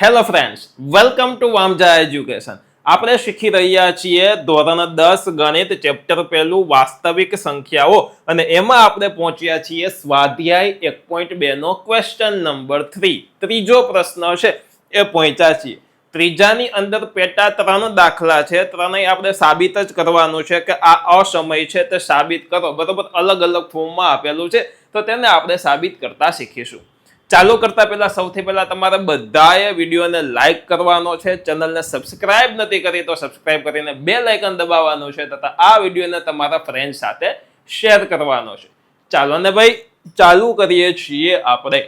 Hello friends welcome to Vamja education આપણે શીખી રહ્યા છીએ ધોરણ દસ ગણિત ચેપ્ટર પહેલું વાસ્તવિક સંખ્યાઓ અને એમાં આપણે પહોંચ્યા છીએ સ્વાધ્યાય એક પોઈન્ટ બે નો ક્વેશ્ચન નંબર થ્રી ત્રીજો પ્રશ્ન છે, એ પહોંચ્યા છીએ. ત્રીજાની અંદર પેટા ત્રણ દાખલા છે, ત્રણેય આપણે સાબિત જ કરવાનું છે કે આ અસમય છે તે સાબિત કરો. બરોબર? અલગ અલગ ફોર્મમાં આપેલું છે, તો તેને આપણે સાબિત કરતા શીખીશું. ચાલુ કરતા પહેલા સૌથી પહેલા તમારે બધાએ વિડીયોને લાઈક કરવાનો છે. ચેનલને સબસ્ક્રાઇબ નથી કરી તો સબસ્ક્રાઇબ કરીને બે લાઇકન દબાવવાનું છે તથા આ વિડીયોને તમારા ફ્રેન્ડ સાથે શેર કરવાનો છે. ચાલો ને ભાઈ, ચાલુ કરીએ છીએ આપણે.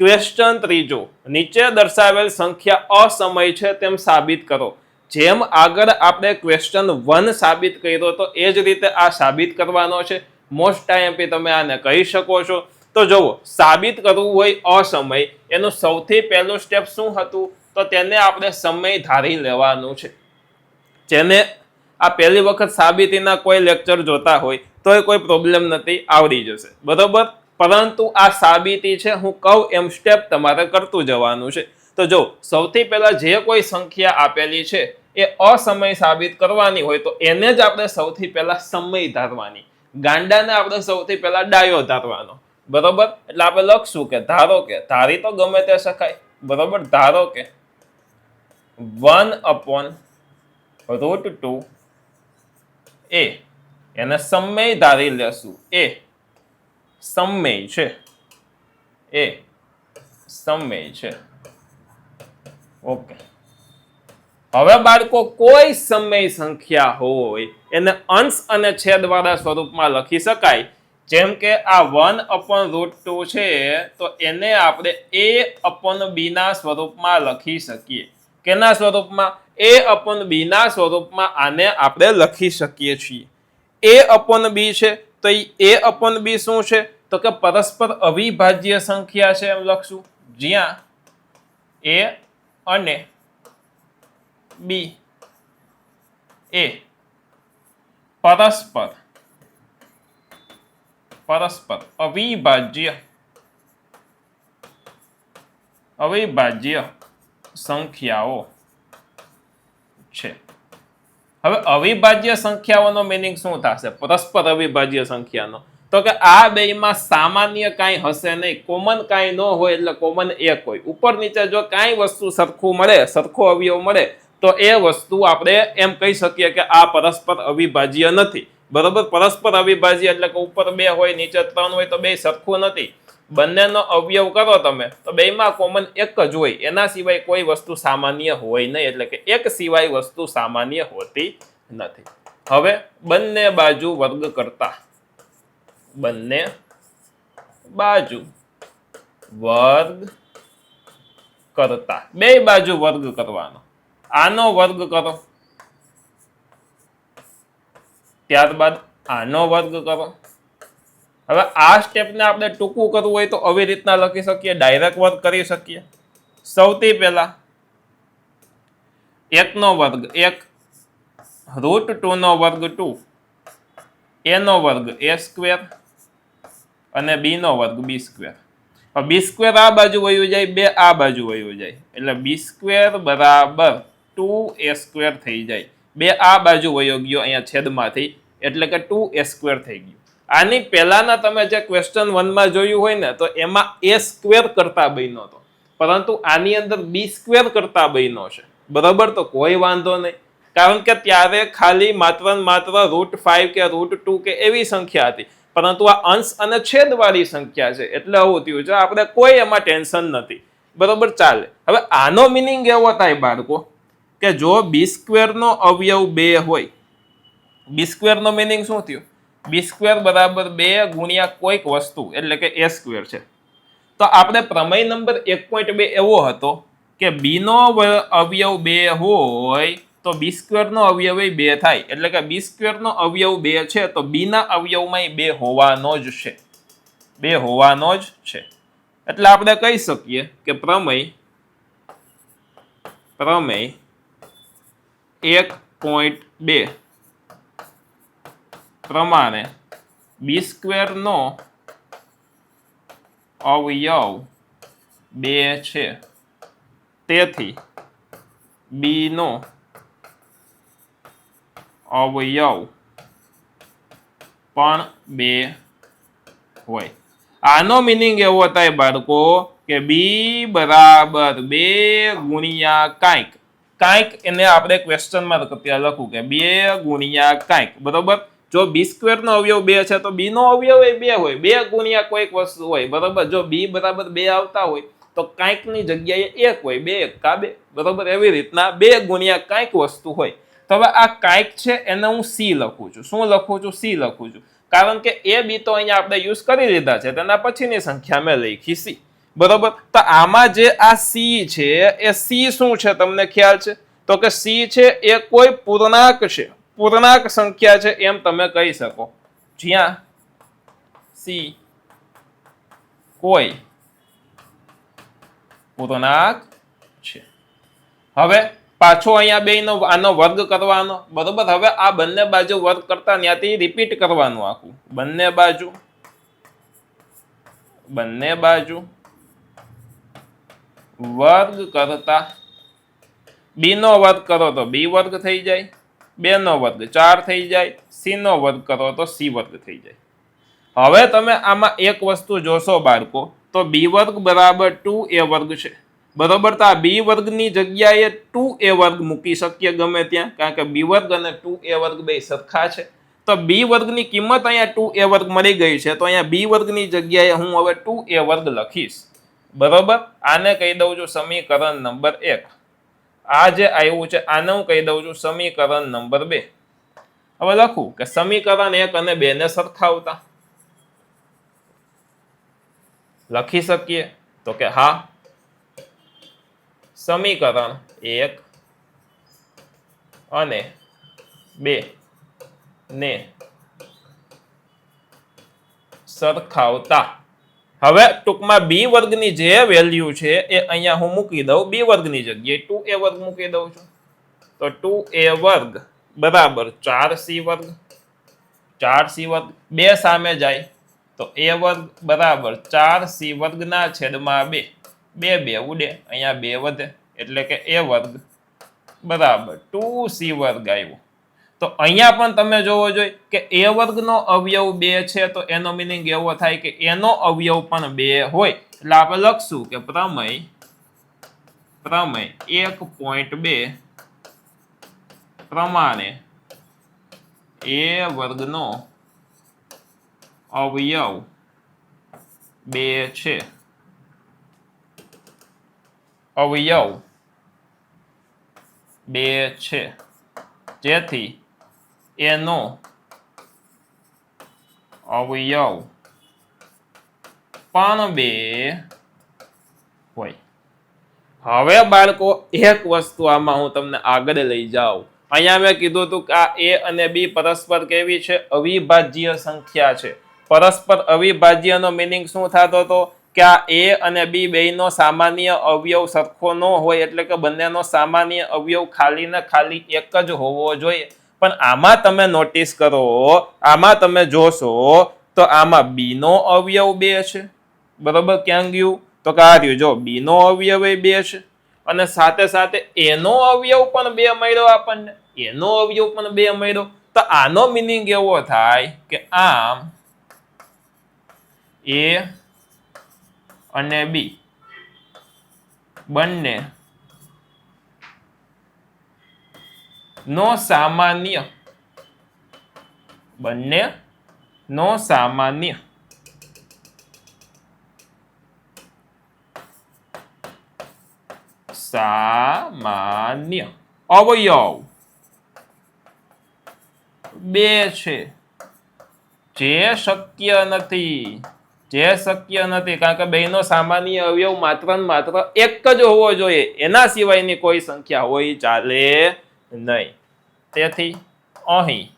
ક્વેશ્ચન ત્રીજો. નીચે દર્શાવેલ સંખ્યા અસમય છે તેમ સાબિત કરો. જેમ આગળ આપણે ક્વેશ્ચન વન સાબિત કર્યો તો એ જ રીતે આ સાબિત કરવાનો છે. મોસ્ટ ટાઈમ તમે આને કહી શકો છો. તો જુઓ સાબિત કરવું હોય અસમય, એનું સૌથી પહેલું સ્ટેપ શું હતું? તો તેને આપણે સમય ધારી લેવાનું છે. જેને આ પહેલી વખત સાબિતીના કોઈ લેક્ચર જોતા હોય તો એ કોઈ પ્રોબ્લેમ નથી, આવડી જશે. બરોબર? પરંતુ આ સાબિતી છે, હું કહું એમ સ્ટેપ તમારે કરતું જવાનું છે. તો જો, સૌથી પહેલા જે કોઈ સંખ્યા આપેલી છે, એ અસમય સાબિત કરવાની હોય, તો એને જ આપણે સૌથી પહેલા સમય ધારવાની. ગાંડાને આપણે સૌથી પહેલા ડાયો ધારવાનો. બરોબર? એટલે આપણે લખશું કે ધારો કે, ધારી તો ગમે તે શકાય. બરોબર? ધારો કે વન અપોન રૂટ ટુ એ. એને સમય ધારી લેશું. એ સમય છે. એ સમય છે. ઓકે. હવે બાળકો, કોઈ સમય સંખ્યા હોય એને અંશ અને છેદ વાળા સ્વરૂપમાં લખી શકાય. જેમ કે આ વન અપોન રૂટ ટુ છે, તો એને આપણે એ અપોન બી ના સ્વરૂપમાં લખી શકીએ. કેના સ્વરૂપમાં? એ અપોન બી ના સ્વરૂપમાં આને આપણે લખી શકીએ છીએ. એ અપોન બી છે, તો એ અપોન બી શું છે? તો કે પરસ્પર અવિભાજ્ય સંખ્યા છે એમ લખશું. જ્યાં એ અને બી એ પરસ્પર પરસ્પર અવિભાજ્ય અવિભાજ્ય સંખ્યાઓ છે હવે અવિભાજ્ય સંખ્યાઓનો મિનિંગ શું થશે? પરસ્પર અવિભાજ્ય સંખ્યાનો. તો કે આ બેયમાં સામાન્ય કાંઈ હશે નહીં. કોમન કાંઈ ન હોય એટલે કોમન એક હોય. ઉપર નીચે જો કાંઈ વસ્તુ સરખું મળે, સરખો અવયવ મળે, તો એ વસ્તુ આપણે એમ કહી શકીએ કે આ પરસ્પર અવિભાજ્ય નથી. બરોબર? પરસ્પર અવિભાજ્ય એટલે કે ઉપર બે હોય, નીચે ત્રણ હોય, તો બે સરખું નથી. બંનેનો અવયવ કરો તમે, તો બેમાં કોમન એક જ હોય. એના સિવાય કોઈ વસ્તુ સામાન્ય હોય નહીં, એટલે કે એક સિવાય વસ્તુ સામાન્ય હોતી નથી. હવે બંને બાજુ વર્ગ કરતા. બંને બાજુ વર્ગ કરતા. બે બાજુ વર્ગ કરવાનો. આનો વર્ગ કરો. ત્યારબાદ આનો વર્ગ કરો. હવે આ સ્ટેપને આપણે ટૂંકું કરવું હોય તો આવી રીતના લખી શકીએ ડાયરેક્ટ વર્ગ કરી શકીએ. સૌથી પહેલા એકનો વર્ગ એક રૂટ ટુનો વર્ગ ટુ એનો વર્ગ એ સ્ક્વેર અને બીનો વર્ગ બી સ્ક્વેર બી સ્ક્વેર આ બાજુ વયું જાય, બે આ બાજુ વયું જાય. એટલે બી સ્ક્વેર બરાબર ટુ એ સ્ક્વેર થઈ જાય. બે આ બાજુ વયો ગયો અહીંયા છેદમાંથી, એટલે કે ટુ એ સ્ક્વેર થઈ ગયું. આની પહેલાના તમે જે ક્વેશ્ચન વનમાં જોયું હોય ને, તો એમાં એ સ્ક્વેર કરતા બન્યો હતો. પરંતુ આની અંદર બી સ્ક્વેર કરતા બન્યો છે. બરાબર? તો કોઈ વાંધો નહીં. કારણ કે ત્યારે ખાલી માત્ર માત્ર રૂટ ફાઈવ કે રૂટ ટુ કે એવી સંખ્યા હતી. પરંતુ આ અંશ અને છેદવાળી સંખ્યા છે. એટલે આવું થયું છે. આપણે કોઈ એમાં ટેન્શન નથી. બરોબર? ચાલે. હવે આનો મિનિંગ એવો થાય બાળકો કે જો બી સ્ક્વેરનો અવયવ બે હોય બી સ્ક્વેરનો મિનિંગ શું થયું? બી સ્ક્વેર બરાબર બે ગુણ્યા કોઈક વસ્તુ, એટલે કે એ સ્ક્વેર છે. તો આપણે પ્રમેય નંબર એક પોઈન્ટ બે એવો હતો કે બીનો અવયવ બે હોય, તો બી સ્ક્વેરનો અવયવ બે થાય. એટલે કે બી સ્ક્વેરનો અવયવ બે છે, તો બીના અવયવમાં બે હોવાનો જ છે. બે હોવાનો જ છે. એટલે આપણે કહી શકીએ કે પ્રમેય પ્રમેય એક પોઈન્ટ બે. પ્રમાણે બી સ્ક્વેરનો અવયવ બે છે. તેથી બીનો અવયવ પણ બે હોય. આનો મિનિંગ એવો થાય બાળકો કે બી બરાબર બે ગુણ્યા કાંઈક. કાંઈક એને આપણે ક્વેશ્ચન માર્ક ત્યાં લખું કે બે ગુણ્યા કાંઈક, બરોબર? જો બી સ્ક્વેર નો અવયવ બે છે તો બી નો અવયવ એ બે હોય, બે ગુણ્યા કોઈક વસ્તુ હોય, બરોબર? જો બી બરાબર બે આવતા હોય તો કાંઈકની જગ્યાએ એક હોય, બે એક બે? બરોબર? એવી રીતના બે ગુણ્યા કાંઈક વસ્તુ હોય. તો હવે આ કાંઈક છે એને હું સી લખું છું. શું લખું છું? સી લખું છું. કારણ કે એ બી તો અહીંયા આપણે યુઝ કરી લીધા છે, તેના પછીની સંખ્યા મેં લખી સી બરોબર? તો આમાં જે આ સી છે, એ સી શું છે તમને ખ્યાલ છે? તો કે સી છે એ કોઈ પૂર્ણાંક છે. પૂર્ણાંક સંખ્યા છે એમ તમે કહી શકો. જ્યાં સી કોઈ પૂર્ણાંક છે. હવે પાછો અહીંયા બે નો આનો વર્ગ કરવાનો. બરોબર? હવે આ બંને બાજુ વર્ગ કરતા ત્યાંથી રિપીટ કરવાનું આખું. બંને બાજુ. બંને બાજુ. વર્ગ કરતા બીનો વર્ગ કરો તો બી વર્ગ થઈ જાય, બેનો વર્ગ ચાર થઈ જાય, સીનો વર્ગ કરો તો સી વર્ગ થઈ જાય. હવે તમે આમાં એક વસ્તુ જોશો બાળકો, તો બી વર્ગ બરાબર ટુ એ વર્ગ છે. બરોબર? તો આ બી વર્ગની જગ્યાએ ટુ એ વર્ગ મૂકી શકીએ ગમે ત્યાં, કારણ કે બી વર્ગ અને ટુ એ વર્ગ બે સરખા છે. તો બી વર્ગની કિંમત અહીંયા ટુ એ વર્ગ મળી ગઈ છે, તો અહીંયા બી વર્ગની જગ્યાએ હું હવે ટુ એ વર્ગ લખીશ. બરોબર? આને કહી દઉં છું સમીકરણ નંબર એક. આ જે આવ્યું છે, આને હું કહી દઉં છું સમીકરણ નંબર બે. હવે લખું કે સમીકરણ એક અને બે ને સરખાવતા. લખી શકીએ? તો કે હા. સમીકરણ એક અને બે ને સરખાવતા. હવે ટૂંકમાં બી વર્ગની જે વેલ્યુ છે એ અહીંયા હું મૂકી દઉં, બી વર્ગની જગ્યાએ ટુ એ વર્ગ મૂકી દઉં છું. તો ટુ એ વર્ગ બરાબર ચાર સી વર્ગ, ચાર સી વર્ગ બે સામે જાય, તો એ વર્ગ બરાબર ચાર સી વર્ગના છેદમાં બે બે બે ઉડે, અહીંયા બે વધે, એટલે કે એ વર્ગ બરાબર ટુ સી વર્ગ આવ્યો. તો અહીંયા પણ તમે જોવો જોઈએ કે એ વર્ગનો અવયવ બે છે, તો એનો મિનિંગ એવો થાય કે એનો અવયવ પણ બે હોય. એટલે આપણે લખશું કે પ્રમેય પ્રમેય એક પોઈન્ટ બે પ્રમાણે એ વર્ગનો અવયવ બે છે. અવયવ બે છે. જેથી એનો અવયવ પણ બે હોય હવે, બાળકો, એક વસ્તુ આમાં હું તમને આગળ લઈ જાઉં. અહીંયા મેં કીધું હતું કે આ એ અને બી પરસ્પર કેવી છે? અવિભાજ્ય સંખ્યા છે. પરસ્પર અવિભાજ્યનો મિનિંગ શું થતો હતો કે આ એ અને બી બેયનો સામાન્ય અવયવ સરખો ન હોય એટલે કે બંનેનો સામાન્ય અવયવ ખાલી ને ખાલી એક જ હોવો જોઈએ. પણ આમાં તમે નોટિસ કરો, આમાં તમે જોશો, તો આમાં બીનો અવયવ બે છે. બરોબર? ક્યાં ગયું? તો કે આ રહ્યું, જો બીનો અવયવ એ બે છે. અને સાથે સાથે એનો અવયવ પણ બે મળ્યો આપણને. એનો અવયવ પણ બે મળ્યો. તો આનો મિનિંગ એવો થાય કે આમ એ અને બી બંને નો સામાન્ય. બંને નો સામાન્ય. સામાન્ય. અવયવ. બે છે. જે શક્ય નથી. જે શક્ય નથી. કારણ કે બેનો સામાન્ય અવયવ માત્ર માત્ર એક જ હોવો જોઈએ. એના સિવાયની કોઈ સંખ્યા હોય ચાલે નહીં. તેથી અહીં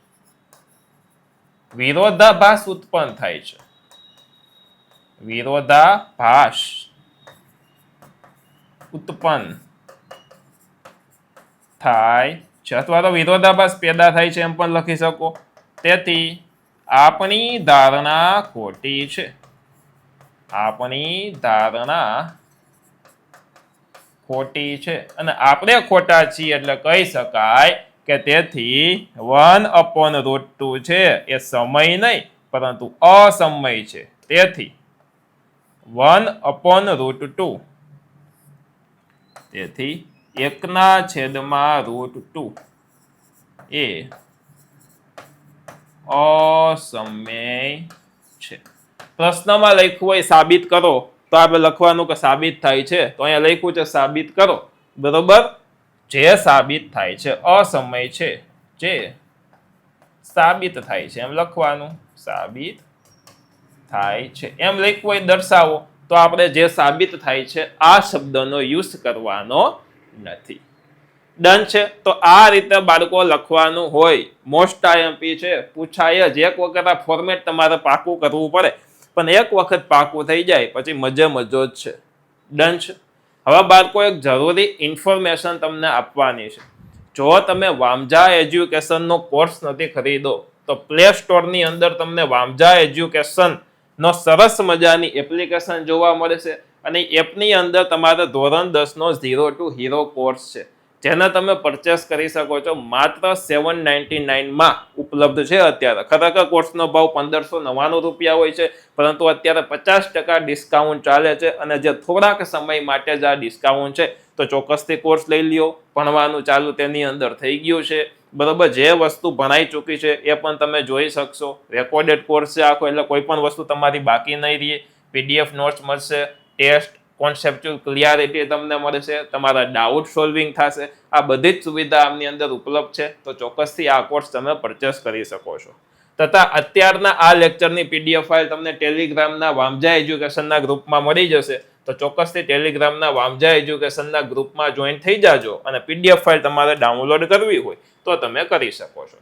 વિરોધાભાસ ઉત્પન્ન થાય છે. વિરોધાભાસ ઉત્પન્ન થાય છે. અથવા તો વિરોધાભાસ પેદા થાય છે એમ પણ લખી શકો. તેથી આપણી ધારણા ખોટી છે. આપણી ધારણા ખોટી છે. અને આપણે ખોટા છીએ એટલે કહી શકાય કે તેથી વન અપોન રૂટ ટુ છે એ સમય નહીં, પરંતુ અસમય છે. તેથી વન અપોન રૂટ ટુ, તેથી એકના છેદમાં રૂટ ટુ એ અસમય છે. પ્રશ્નમાં લખ્યું હોય સાબિત કરો. તો આપણે લખવાનું કે સાબિત થાય છે? તો અહીંયા લખ્યું છે સાબિત કરો. બરોબર? જે સાબિત થાય છે. અસમય છે. જે સાબિત થાય છે. એમ લખવાનું. સાબિત થાય છે. એમ લખવું એ દર્શાવો. તો આપણે જે સાબિત થાય છે, આ શબ્દનો યુઝ કરવાનો નથી. ડન છે? તો આ રીતે બાળકો લખવાનું હોય. મોસ્ટ આઈએમપી છે. પૂછાય જ. એક વખત આ ફોર્મેટ તમારે પાકું કરવું પડે. પણ એક વખત પાકું થઈ જાય, પછી મજે મજો જ છે. છે. હવે બાળકો, એક જરૂરી ઇન્ફોર્મેશન તમને આપવાની છે. જો તમે વામજા એજ્યુકેશનનો કોર્સ નથી ખરીદો તો પ્લે સ્ટોરની અંદર તમને વામજા એજ્યુકેશન નો સરસ મજાની એપ્લિકેશન જોવા મળે છે. અને એપની અંદર તમારે ધોરણ દસનો ઝીરો ટુ હીરો કોર્સ છે. જેને તમે પરચેસ કરી શકો છો, માત્ર સેવન નાઇન્ટી નાઇનમાં ઉપલબ્ધ છે અત્યારે. ખરેખર કોર્સનો ભાવ પંદરસો નવ્વાણું રૂપિયા હોય છે, પરંતુ અત્યારે પચાસ ટકા ડિસ્કાઉન્ટ ચાલે છે અને જે થોડાક સમય માટે જ આ ડિસ્કાઉન્ટ છે, તો ચોક્કસથી કોર્સ લઈ લ્યો. ભણવાનું ચાલુ તેની અંદર થઈ ગયું છે. બરાબર, જે વસ્તુ ભણાઈ ચૂકી છે એ પણ તમે જોઈ શકશો. રેકોર્ડેડ કોર્સ છે આખો, એટલે કોઈ પણ વસ્તુ તમારી બાકી નહીં રહે. પીડીએફ નોટ્સ મળશે ટેસ્ટ કોન્સેપ્ચ્યુઅલ ક્લિયરિટી તમને મળશે તમારા ડાઉટ સોલ્વિંગ થશે, આ બધી જ સુવિધા આમની અંદર ઉપલબ્ધ છે, તો ચોક્કસથી આ કોર્સ તમે પરચેસ કરી શકો છો. તથા અત્યારના આ લેક્ચરની પીડીએફ ફાઇલ તમને ટેલિગ્રામના વામજા એજ્યુકેશનના ગ્રુપમાં મળી જશે, તો ચોક્કસથી ટેલિગ્રામના વામજા એજ્યુકેશનના ગ્રુપમાં જોઈન થઈ જાજો અને પીડીએફ ફાઇલ તમારે ડાઉનલોડ કરવી હોય તો તમે કરી શકો છો.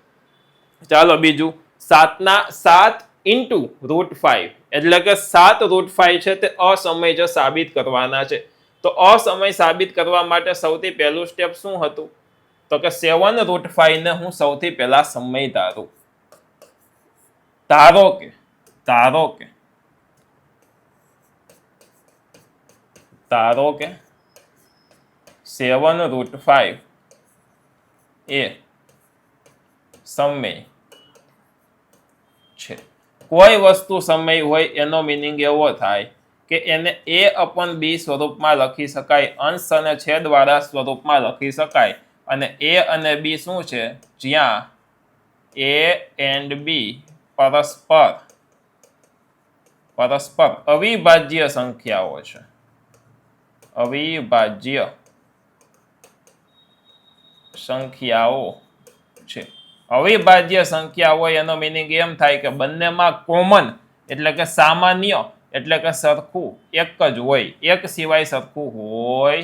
ચાલો બીજું, સાતના સાત ઇન્ટુ રૂટ ફાઈવ એટલે કે સાત રૂટ ફાઈવ છે તે અસમય છે સાબિત કરવાના છે. તો અસમય સાબિત કરવા માટે સૌથી પહેલું સ્ટેપ શું હતું? તો કે સેવન રૂટ ફાઈવને હું સૌથી પહેલા સમય ધારું. ધારો કે ધારો કે ધારો કે સેવન રૂટ ફાઈવ એ સમય કોઈ વસ્તુ સમય હોય એનો મિનિંગ એવો થાય કે એને એ અપન બી સ્વરૂપમાં લખી શકાય, અંશ અને છેદવાળા સ્વરૂપમાં લખી શકાય. અને એ અને બી શું છે? જ્યાં એ એન્ડ બી પરસ્પર પરસ્પર અવિભાજ્ય સંખ્યાઓ છે. અવિભાજ્ય સંખ્યાઓ છે. અવિભાજ્ય સંખ્યા હોય એનો મિનિંગ એમ થાય કે બંનેમાં કોમન એટલે કે સામાન્ય એટલે કે સરખું એક જ હોય. એક સિવાય સરખું હોય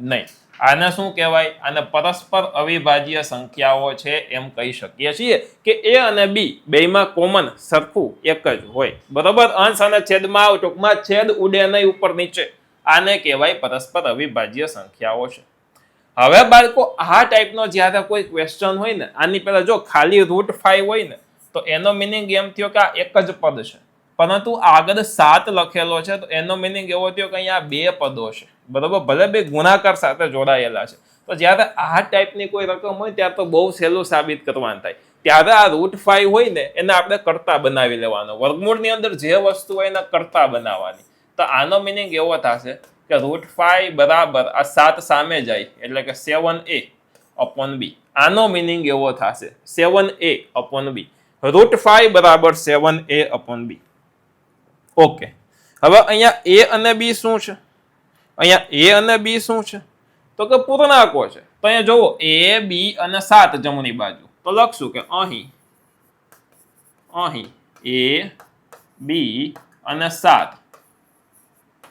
નહીં. આને શું કહેવાય? આને પરસ્પર અવિભાજ્ય સંખ્યાઓ છે એમ કહી શકીએ છીએ કે એ અને બી બેયમાં કોમન સરખું એક જ હોય. બરોબર? અંશ અને છેદમાં ટૂંકમાં છેદ ઉડે નહીં ઉપર નીચે. આને કહેવાય પરસ્પર અવિભાજ્ય સંખ્યાઓ છે. હવે બાળકો, આ ટાઈપનો જ્યારે કોઈ ક્વેશ્ચન હોય ને, આની પહેલા જો ખાલી રૂટ ફાઈવ હોય ને, તો એનો મિનિંગ એમ થયો કે આ એક જ પદ છે. પરંતુ આગળ સાત લખેલો છે, તો એનો મિનિંગ એવો થયો કે અહીંયા બે પદો છે. બરોબર? ભલે બે ગુણાકાર સાથે જોડાયેલા છે. તો જ્યારે આ ટાઈપની કોઈ રકમ હોય, ત્યારે તો બહુ સહેલું સાબિત કરવાનું થાય. ત્યારે આ રૂટ ફાઈવ હોય ને, એને આપણે કરતા બનાવી લેવાનો. વર્ગમૂળની અંદર જે વસ્તુ હોય એને કરતા બનાવવાની. તો આનો મિનિંગ એવો થશે કે રૂટ ફાઈવ બરાબર આ સાત સામે જાય, એટલે કે સેવન એ અપોન બી આનો મિનિંગ એવો થશે seven A upon B root five બરાબર seven A upon B okay હવે અહીંયા એ અને બી શું છે? અહીંયા એ અને બી શું છે? તો કે પૂર્ણાંકો છે. તો અહીંયા જુઓ એ બી અને સાત જમણી બાજુ. તો લખશું કે અહીં અહીં એ બી અને સાત.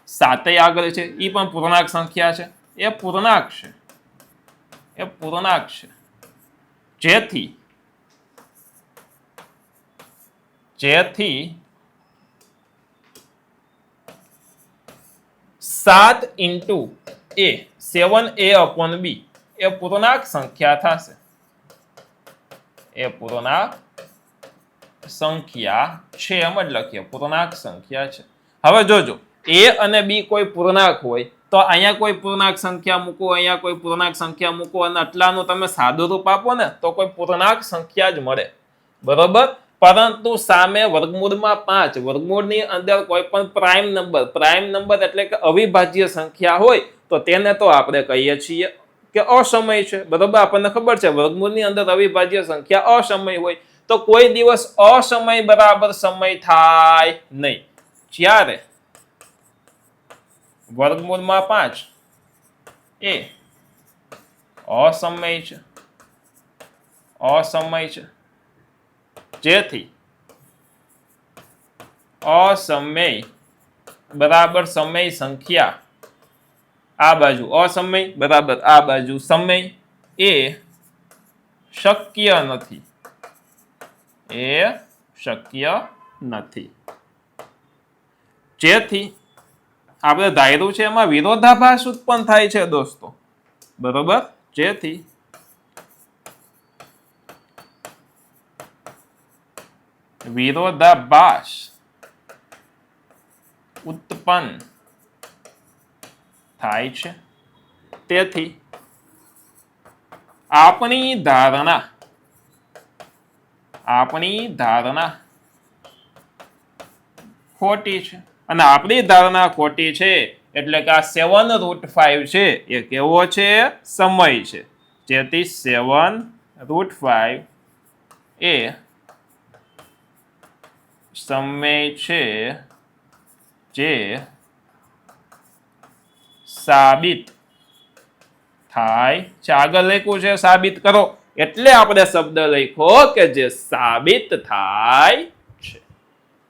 સાતેય આગળ છે એ પણ પૂર્ણાંક સંખ્યા છે. એ પૂર્ણાંક છે. એ પૂર્ણાંક છે. જેથી જેથી સાત into A, seven A upon બી, એ પૂર્ણાંક સંખ્યા થશે. એ પૂર્ણાંક સંખ્યા છે એમ જ લખીએ, પૂર્ણાંક સંખ્યા છે. હવે જોજો. એ અને બી કોઈ પૂર્ણાંક હોય, તો અહીંયા કોઈ પૂર્ણાંક સંખ્યા મૂકો, અહીંયા કોઈ પૂર્ણાંક સંખ્યા મૂકો અને આટલાનું તમે સાદું રૂપ આપો ને, તો કોઈ પૂર્ણાંક સંખ્યા જ મળે. બરોબર? પરંતુ સામે વર્ગમૂળમાં પાંચ, વર્ગમૂળની અંદર કોઈ પણ પ્રાઇમ નંબર પ્રાઇમ નંબર એટલે કે અવિભાજ્ય સંખ્યા હોય, તો તેને તો આપણે કહીએ છીએ કે અસમય છે. બરોબર? આપણને ખબર છે, વર્ગમૂળની અંદર અવિભાજ્ય સંખ્યા અસમય હોય, તો કોઈ દિવસ અસમય બરાબર સમય થાય નહીં. જ્યારે વર્ગમૂળમાં પાંચ એ અસમય છે અસમય છે જેથી અસમય બરાબર સમય સંખ્યા. આ બાજુ અસમય બરાબર આ બાજુ સમય. એ શક્ય નથી. એ શક્ય નથી. જેથી આપણે ધાર્યું છે એમાં વિરોધાભાસ ઉત્પન્ન થાય છે દોસ્તો. બરોબર? જેથી વિરોધાભાસ ઉત્પન્ન થાય છે. તેથી આપણી ધારણા આપણી ધારણા ખોટી છે. અને આપણી ધારણા ખોટી છે, એટલે કે આ સેવન રૂટ ફાઈવ છે, એ કેવો છે? સમય છે. જેથી સેવન રૂટ ફાઈવ એ સમય છે જે સાબિત થાય. છે આગળ લખ્યું છે, સાબિત કરો. એટલે આપણે શબ્દ લખ્યો કે જે સાબિત થાય છે.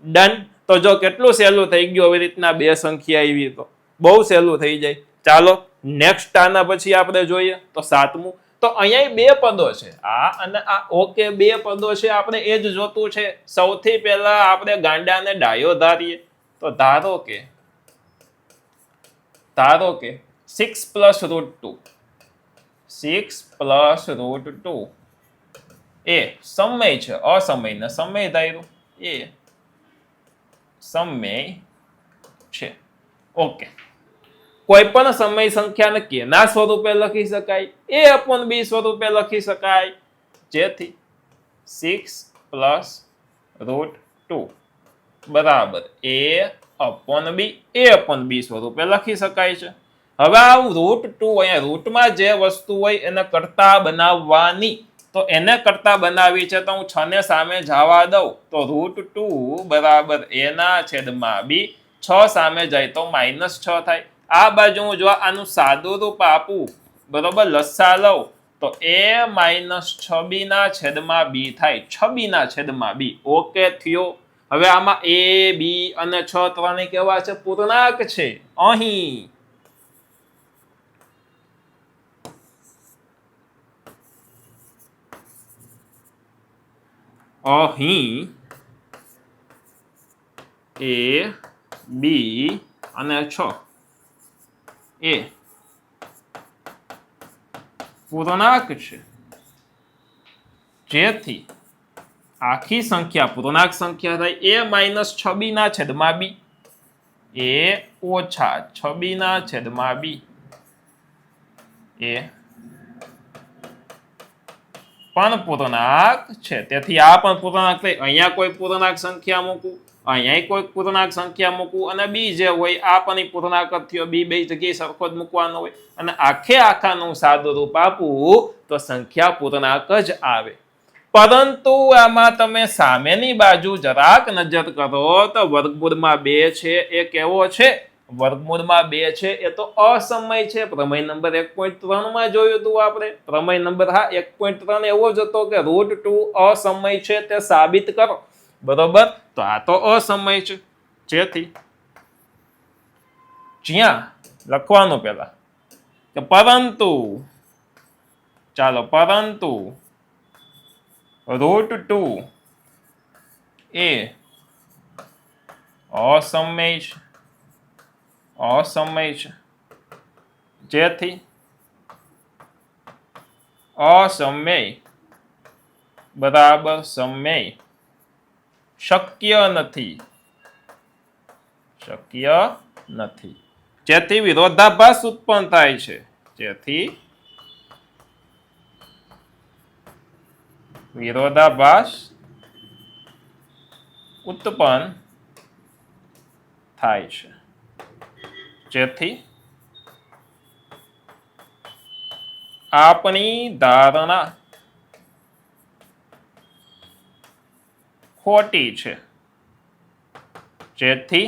ડન તો જો કેટલું સહેલું થઈ ગયું આવી રીતના બે સંખ્યા આવી, તો બહુ સહેલું થઈ જાય. ચાલો નેક્સ્ટ આના પછી આપણે જોઈએ, તો સાતમું. તો અહીંયા બે પદો છે. આ અને આ, ઓકે, બે પદો છે. આપણે એ જ જોતું છે. સૌથી પહેલા આપણે ગાંડાને ડાયો ધારીએ. તો ધારો કે ધારો કે six plus root two six plus root two એ સમય છે, અસમય. ને સમય ધાર્યું? એ સમય છે. ઓકે કોઈ પણ સમય સંખ્યાને કેના સ્વરૂપે લખી શકાય? એ અપોન બી સ્વરૂપે લખી શકાય. જેથી સિક્સ પ્લસ રૂટ ટુ બરાબર. એ અપોન બી એ અપોન બી સ્વરૂપે લખી શકાય છે. હવે આ રૂટ ટુ અહીંયા રૂટમાં જે વસ્તુ હોય એને કરતા બનાવવાની તો એને કરતા બનાવી છે તો હું છ ને સામે જવા દઉં. તો રૂટ ટુ બરાબર એના છેદમાં બી છ સામે જાય તો માઇનસ છ થાય. આ બાજુ હું જો આનું સાદું રૂપ આપું, બરોબર લસ્સા લઉં, તો એ માઇનસ છબીના છેદમાં બી થાય. છબીના છેદમાં બી. ઓકે થયો. હવે આમાં એ, બી અને છ ત્રણે કેવા છે? પૂર્ણાંક છે. અહીં. અહીં એ, બી અને છ. એ પૂર્ણાંક છે. જેથી આખી સંખ્યા, પૂર્ણાંક સંખ્યા થાય. એ માઇનસ છબીના છેદમાં બી. એ ઓછા છબીના છેદમાં બી. એ પણ પૂર્ણાંક છે. તેથી આ પણ પૂર્ણાંક થઈ અહીંયા કોઈ પૂર્ણાંક સંખ્યા મૂકું, અહીંયા કોઈ પૂર્ણાંક સંખ્યા મૂકું અને બી જે હોય, આ પણ પૂર્ણાંક થયો. બી બે જગ્યાએ સરખો જ મૂકવાનો હોય. અને આખે આખાનું સાદું રૂપ આપવું તો સંખ્યા પૂર્ણાંક જ આવે. પરંતુ આમાં તમે સામેની બાજુ જરાક નજર કરો, તો વર્ગમૂળમાં બે છે એ કેવો છે. વર્ગમૂળમાં બે છે, એ તો અસમય છે. પ્રમેય નંબર એક પોઈન્ટ ત્રણમાં જોયું હતું આપણે. પ્રમેય નંબર હા, એક પોઈન્ટ ત્રણ એવો જ હતો કે રૂટ ટુ અસમય છે તે સાબિત કરો. બરોબર? તો આ તો અસમય છે. જેથી જ્યાં લખવાનું પહેલા કે પરંતુ, ચાલો, પરંતુ રૂટ ટુ એ અસમય છે. અસમય છે. જેથી અસમય, બરાબર સમય, શક્ય નથી. શક્ય નથી. જેથી વિરોધાભાસ ઉત્પન્ન થાય છે. જેથી વિરોધાભાસ ઉત્પન્ન થાય છે. જેથી આપણી ધારણા ખોટી છે જેથી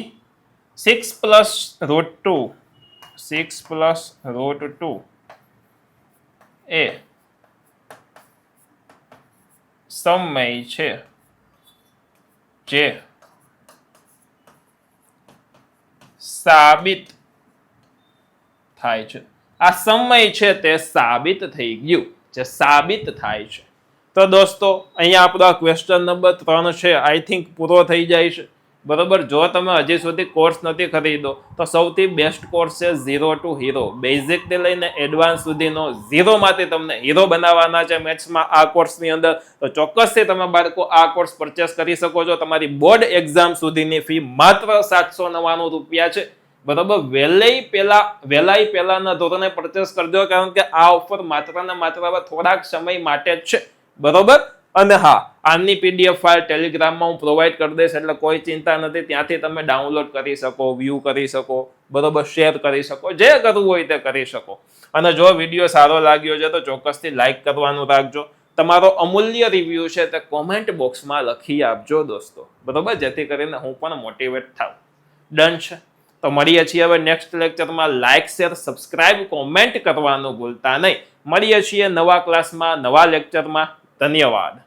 six plus root two six plus root two એ સમય છે જે સાબિત થાય છે. આ સમય છે તે સાબિત થઈ ગયું જે સાબિત થાય છે. તો દોસ્તો, અહીંયા આપણો ક્વેશ્ચન નંબર ત્રણ છે. આઈ થિંક પૂરો થઈ જાય છે. બરોબર? જો તમે હજી સુધી કોર્સ નથી ખરીદો તો સૌથી બેસ્ટ કોર્સ છે ઝીરો ટુ હીરો બેઝિકથી લઈને એડવાન્સ સુધીનો ઝીરોમાંથી તમને હીરો બનાવવાના છે મેથ્સમાં આ કોર્સની અંદર. તો ચોક્કસથી તમે બાળકો આ કોર્સ પરચેસ કરી શકો છો. તમારી બોર્ડ એક્ઝામ સુધીની ફી માત્ર સાતસો નવ્વાણું રૂપિયા છે. બરોબર, વહેલાઈ પહેલા, વહેલાઈ પહેલાના ધોરણે પરચેસ કરજો, કારણ કે આ ઓફર માત્ર ને માત્ર થોડાક સમય માટે જ છે. બરોબર? અને હા, આની પીડીએફ ફાઇલ ટેલિગ્રામમાં હું પ્રોવાઈડ કરી દઈશ, એટલે કોઈ ચિંતા નથી, ત્યાંથી તમે ડાઉનલોડ કરી શકો વ્યૂ કરી શકો, બરોબર શેર કરી શકો, જે કરવું હોય તે કરી શકો. અને જો વીડિયો સારો લાગ્યો છે, તો ચોક્કસથી લાઇક કરવાનું રાખજો. તમારો અમૂલ્ય રિવ્યૂ છે, તે કોમેન્ટ બોક્સમાં લખી આપજો, દોસ્તો. બરોબર? જેથી કરીને હું પણ મોટિવેટ થાઉં. ડન છે. તો મળીએ છીએ હવે નેક્સ્ટ લેક્ચરમાં લાઇક શેર સબસ્ક્રાઇબ કોમેન્ટ કરવાનું ભૂલતા નહીં. મળીએ છીએ નવા ક્લાસમાં નવા લેક્ચરમાં ધન્યવાદ.